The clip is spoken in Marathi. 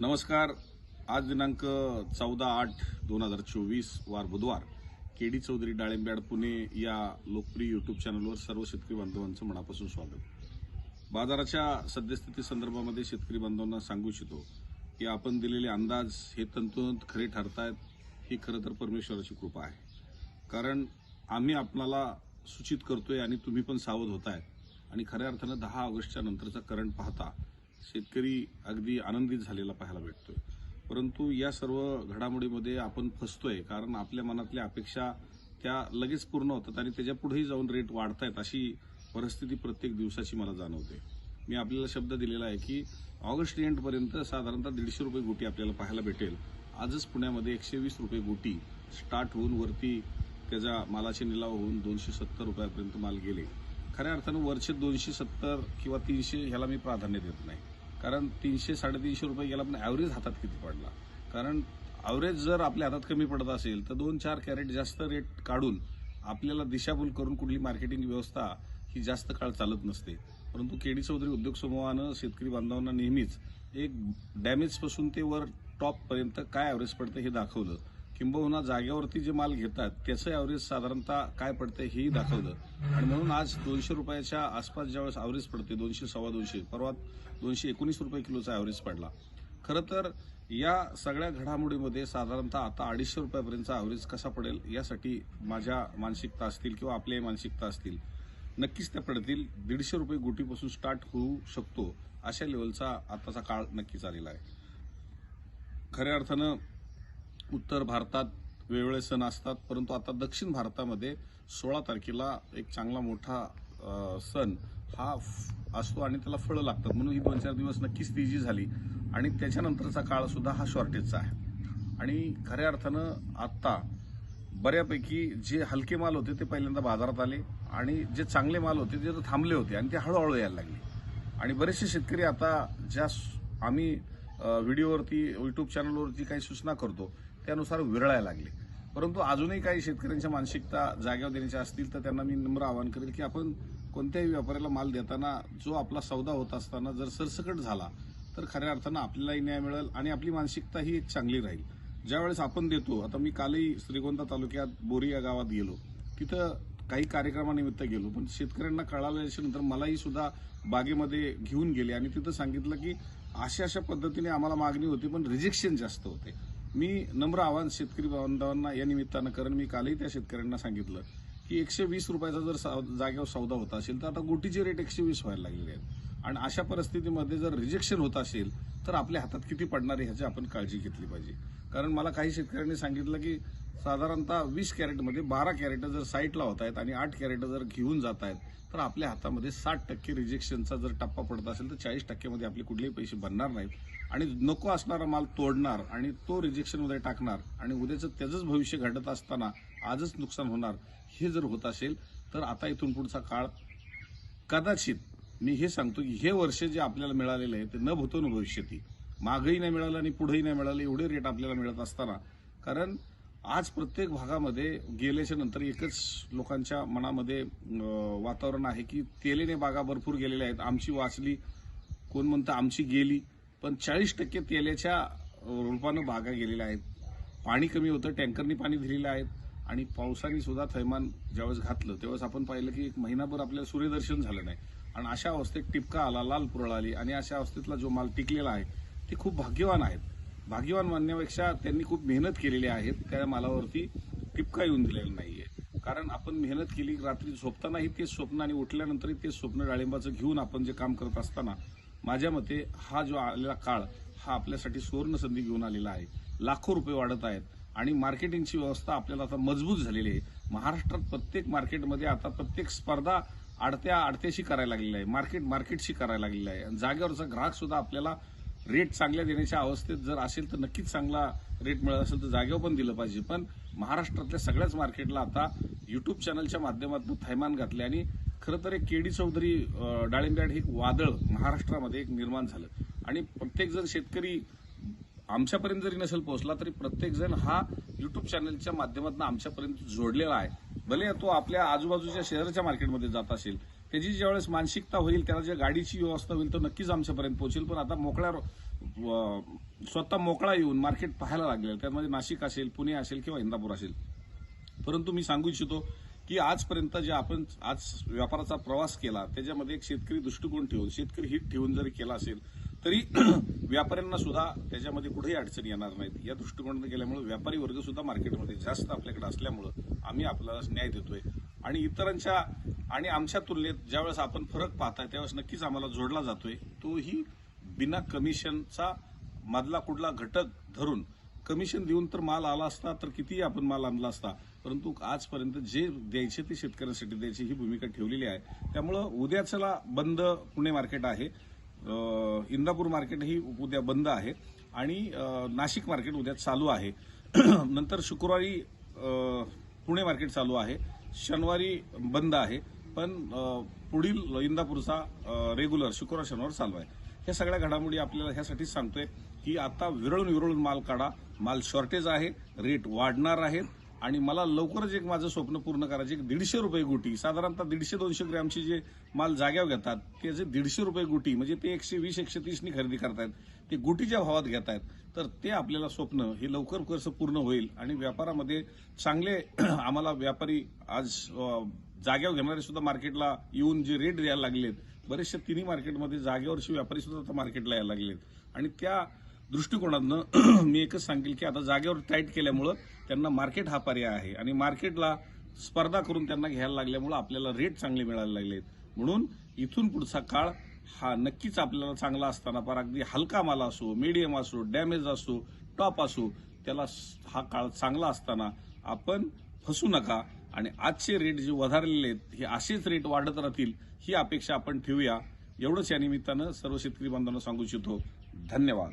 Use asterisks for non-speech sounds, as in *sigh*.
नमस्कार. आज दिनांक चौदा आठ दोन हजार चोवीस वार बुधवार. केडी चौधरी डाळिंब्याड पुणे या लोकप्रिय युट्यूब चॅनलवर सर्व शेतकरी बांधवांचं मनापासून स्वागत. बाजाराच्या सद्यस्थिती संदर्भामध्ये शेतकरी बांधवांना सांगू इच्छितो की आपण दिलेले अंदाज हे तंतोतंत खरे ठरतायत ही खरं तर परमेश्वराची कृपा आहे. कारण आम्ही आपणाला सूचित करतोय आणि तुम्ही पण सावध होताय आणि खऱ्या अर्थानं दहा ऑगस्टच्या नंतरचा करंट पाहता. शेतकरी अगदी आनंदित झालेला पाहायला भेटतोय. परंतु या सर्व घडामोडीमध्ये आपण फसतोय कारण आपल्या मनातल्या अपेक्षा त्या लगेच पूर्ण होतात आणि त्याच्या पुढेही जाऊन रेट वाढतायत अशी परिस्थिती प्रत्येक दिवसाची मला जाणवते. मी आपल्याला शब्द दिलेला आहे की ऑगस्ट एंडपर्यंत साधारणतः दीडशे रुपये गोटी आपल्याला पाहायला भेटेल. आजच पुण्यामध्ये एकशे वीस रुपये गोटी स्टार्ट होऊन वरती त्याच्या मालाचे निलाव होऊन दोनशे सत्तर रुपयापर्यंत माल गेले. खऱ्या अर्थानं वरचे दोनशे सत्तर किंवा तीनशे ह्याला मी प्राधान्य देत नाही. कारण तीनशे साडेतीनशे रुपये गेला पण ॲव्हरेज हातात किती पडला? कारण ॲव्हरेज जर आपल्या हातात कमी पडत असेल तर दोन चार कॅरेट जास्त रेट काढून आपल्याला दिशाभूल करून कुठली मार्केटिंग व्यवस्था ही जास्त काळ चालत नसते. परंतु केडी चौधरी उद्योग समूहानं शेतकरी बांधवांना नेहमीच एक डॅमेजपासून ते वर टॉपपर्यंत काय ॲव्हरेज पडतं हे दाखवलं. किंबहुना जागेवरती जे माल घेतात त्याचं ॲव्हरेज साधारणतः काय पडतंय हेही दाखवलं. आणि म्हणून आज दोनशे रुपयाच्या आसपास ज्यावेळेस ॲव्हरेज पडते दोनशे सव्वा दोनशे परवा दोनशे एकोणीस रुपये किलोचा ॲव्हरेज पडला. खरं तर या सगळ्या घडामोडीमध्ये साधारणतः आता अडीचशे रुपयापर्यंतचा ॲव्हरेज कसा पडेल यासाठी माझ्या मानसिकता असतील किंवा आपल्याही मानसिकता असतील नक्कीच त्या पडतील. दीडशे रुपये गोटीपासून स्टार्ट होऊ शकतो अशा लेवलचा आताचा काळ नक्कीच आलेला आहे. खऱ्या अर्थानं उत्तर भारतात वेगवेगळे सण असतात परंतु आता दक्षिण भारतामध्ये सोळा तारखेला एक चांगला मोठा सण हा फ- असतो आणि त्याला फळं लागतात. म्हणून ही दोन चार दिवस नक्कीच तेजी झाली. आणि त्याच्यानंतरचा काळ सुद्धा हा शॉर्टेजचा आहे. आणि खऱ्या अर्थानं आत्ता बऱ्यापैकी जे हलके माल होते ते पहिल्यांदा बाजारात आले आणि जे चांगले माल होते ते तर थांबले होते आणि ते हळूहळू यायला लागले. आणि बरेचसे शेतकरी आता ज्या आम्ही व्हिडिओवरती यूट्यूब चॅनलवरती काही सूचना करतो त्यानुसार विरळायला लागले. परंतु अजूनही काही शेतकऱ्यांच्या मानसिकता जाग्यावर देण्याच्या असतील तर त्यांना मी नम्र आवाहन करेल की आपण कोणत्याही व्यापाऱ्याला माल देताना जो आपला सौदा होत असताना जर सरसकट झाला तर खऱ्या अर्थानं आपल्यालाही न्याय मिळेल आणि आपली मानसिकता ही एक चांगली राहील. ज्यावेळेस आपण देतो आता मी कालही श्रीगोंदा तालुक्यात बोरी या गावात गेलो. तिथं काही कार्यक्रमानिमित्त गेलो पण शेतकऱ्यांना कळाल्याच्या नंतर मलाही सुद्धा बागेमध्ये घेऊन गेले आणि तिथं सांगितलं की अशा अशा पद्धतीने आम्हाला मागणी होती पण रिजेक्शन जास्त होते. मी नम्र आवाहन शेतकरी बांधवांना या निमित्तानं कारण मी कालही त्या शेतकऱ्यांना सांगितलं की एकशे वीस रुपयाचा जर सा जागेवर सौदा होत असेल तर आता गोटीचे रेट एकशे वीस व्हायला लागलेले आहेत. आणि अशा परिस्थितीमध्ये जर रिजेक्शन होत असेल तर आपल्या हातात किती पडणार आहे ह्याची आपण काळजी घेतली पाहिजे. कारण मला काही शेतकऱ्यांनी सांगितलं की साधारणतः वीस कॅरेटमध्ये बारा कॅरेट जर साईटला होत आहेत आणि आठ कॅरेट जर घेऊन जात आहेत तर आपल्या हातामध्ये साठ टक्के रिजेक्शनचा जर टप्पा पडत असेल तर चाळीस टक्क्यामध्ये आपले कुठलेही पैसे बनणार नाहीत. आणि नको असणारा माल तोडणार आणि तो रिजेक्शनमध्ये टाकणार आणि उद्याचं त्याचंच भविष्य घडत असताना आजच नुकसान होणार हे जर होत असेल तर आता इथून पुढचा काळ कदाचित मी हे सांगतो की हे वर्ष जे आपल्याला मिळालेलं आहे ते न भूतो न भविष्यती मागही नाही मिळालं आणि पुढेही नाही मिळालं एवढे रेट आपल्याला मिळत असताना. कारण आज प्रत्येक भागामध्ये गेल्याच्यानंतर एकच लोकांच्या मनामध्ये वातावरण आहे की तेलेने बागा भरपूर गेलेल्या आहेत. आमची वाचली कोण म्हणतं आमची गेली पण चाळीस टक्के तेल्याच्या अं, रूपानं बागा गेलेल्या आहेत. पाणी कमी होतं टँकरनी पाणी दिलेलं आहे आणि पावसाने सुद्धा थैमान ज्यावेळेस घातलं त्यावेळेस आपण पाहिलं की एक महिनाभर आपल्याला सूर्यदर्शन झालं नाही. आणि अशा अवस्थेत टिपका आला लाल पुरळ आली आणि अशा अवस्थेतला जो माल टिकलेला आहे ते खूप भाग्यवान आहेत. भाग्यवान मानण्यापेक्षा त्यांनी खूप मेहनत केलेली आहेत. त्या मालावरती टिपका येऊन दिलेला नाहीये. कारण आपण मेहनत केली रात्री झोपतानाही तेच स्वप्न आणि उठल्यानंतरही तेच स्वप्न डाळिंबाचं घेऊन आपण जे काम करत असताना माझ्या मते हा जो आलेला काळ हा आपल्यासाठी सुवर्ण संधी घेऊन आलेला आहे. लाखो रुपये वाढत आहेत आणि मार्केटिंगची व्यवस्था आपल्याला आता मजबूत झालेली आहे. महाराष्ट्रात प्रत्येक मार्केटमध्ये आता प्रत्येक स्पर्धा आडत्या आडत्याशी करायला लागलेली आहे मार्केट मार्केटशी करायला लागलेलं आहे आणि जागेवरचा ग्राहक सुद्धा आपल्याला रेट चांगल्या देण्याच्या अवस्थेत जर असेल तर नक्कीच चांगला रेट मिळत असेल तर जागेवर पण दिलं पाहिजे. पण महाराष्ट्रातल्या सगळ्याच मार्केटला आता युट्यूब चॅनलच्या माध्यमातून थैमान घातले आणि खरं तर एक केडी चौधरी अं, डाळिंब्याड हे एक वादळ महाराष्ट्रामध्ये एक निर्माण झालं. आणि प्रत्येकजण शेतकरी आमच्यापर्यंत जरी नसेल पोहोचला तरी प्रत्येकजण हा युट्यूब चॅनलच्या माध्यमातून आमच्यापर्यंत जोडलेला आहे. भले तो आपल्या आजूबाजूच्या शहराच्या मार्केटमध्ये जात असेल त्याची ज्यावेळेस मानसिकता होईल त्याला ज्या गाडीची व्यवस्था होईल तो नक्कीच आमच्यापर्यंत पोहोचेल. पण आता मोकळ्या स्वतः मोकळा येऊन मार्केट पाहायला लागलेलं त्यामध्ये नाशिक असेल पुणे असेल किंवा इंदापूर असेल. परंतु मी सांगू इच्छितो की आजपर्यंत जे आपण आज व्यापाराचा प्रवास केला त्याच्यामध्ये एक शेतकरी दृष्टिकोन ठेवून शेतकरी हित ठेवून जरी केला असेल तरी *clears throat* व्यापाऱ्यांना सुद्धा त्याच्यामध्ये कुठेही अडचणी येणार नाहीत. या दृष्टिकोनाने गेल्यामुळे व्यापारी वर्ग सुद्धा मार्केटमध्ये जास्त आपल्याकडे असल्यामुळं आम्ही आपल्याला न्याय देतोय. आणि इतरांच्या आणि आमच्या तुलनेत ज्यावेळेस आपण फरक पाहताय त्यावेळेस नक्कीच आम्हाला जोडला जातोय. तोही बिना कमिशनचा मधला कुठला घटक धरून. कमिशन देऊन तर माल आला असता तर कितीही आपण माल आणला असता परंतु आजपर्यंत जे द्यायचे ते शेतकऱ्यांसाठी द्यायची ही भूमिका ठेवलेली आहे. त्यामुळं उद्याचला बंद पुणे मार्केट आहे. इंदापूर मार्केट ही उद्या बंद आहे. आणि नाशिक मार्केट उद्या चालू आहे. *clears throat* नंतर शुक्रवारी पुणे मार्केट चालू आहे. शनिवारी बंद आहे पण पुढील इंदापूरचा रेग्युलर शुक्रवार शनिवार चालू आहे. ह्या सगळ्या घडामोडी आपल्याला ह्यासाठीच सांगतोय की आता विरळून विरळून माल काढा. माल शॉर्टेज आहे रेट वाढणार आहेत. आणि मला लवकरच एक माझं स्वप्न पूर्ण करायचे. एक दीडशे रुपये गुटी. साधारणतः दीडशे दोनशे ग्रॅमची जे माल जाग्यावर घेतात त्याचे दीडशे रुपये गुटी म्हणजे ते एकशे वीस एकशे तीसनी खरेदी करतायत ते गुटीच्या भावात घेत आहेत तर ते आपल्याला स्वप्न हे लवकर कसं पूर्ण होईल आणि व्यापारामध्ये चांगले *clears throat* आम्हाला व्यापारी आज जाग्यावर घेणारे सुद्धा मार्केटला येऊन जे रेट द्यायला लागलेत बरेचसे तिन्ही मार्केटमध्ये जागेवरचे व्यापारी सुद्धा आता मार्केटला यायला लागलेत. आणि त्या दृष्टिकोनातनं मी एकच सांगेल की आता जागेवर टाईट केल्यामुळं त्यांना मार्केट हा पर्याय आहे. आणि मार्केटला स्पर्धा करून त्यांना घ्यायला लागल्यामुळं आपल्याला रेट चांगले मिळायला लागलेत. म्हणून इथून पुढचा काळ हा नक्कीच आपल्याला चांगला असताना पर अगदी हलका माल असो मीडियम असो डॅमेज असो टॉप असो त्याला हा काळ चांगला असताना आपण फसू नका. आणि आजचे रेट जे वधारलेले आहेत हे असेच रेट वाढत राहतील ही अपेक्षा आपण ठेवूया. एवढंच या निमित्तानं सर्व शेतकरी बांधवांना सांगू इच्छितो. धन्यवाद.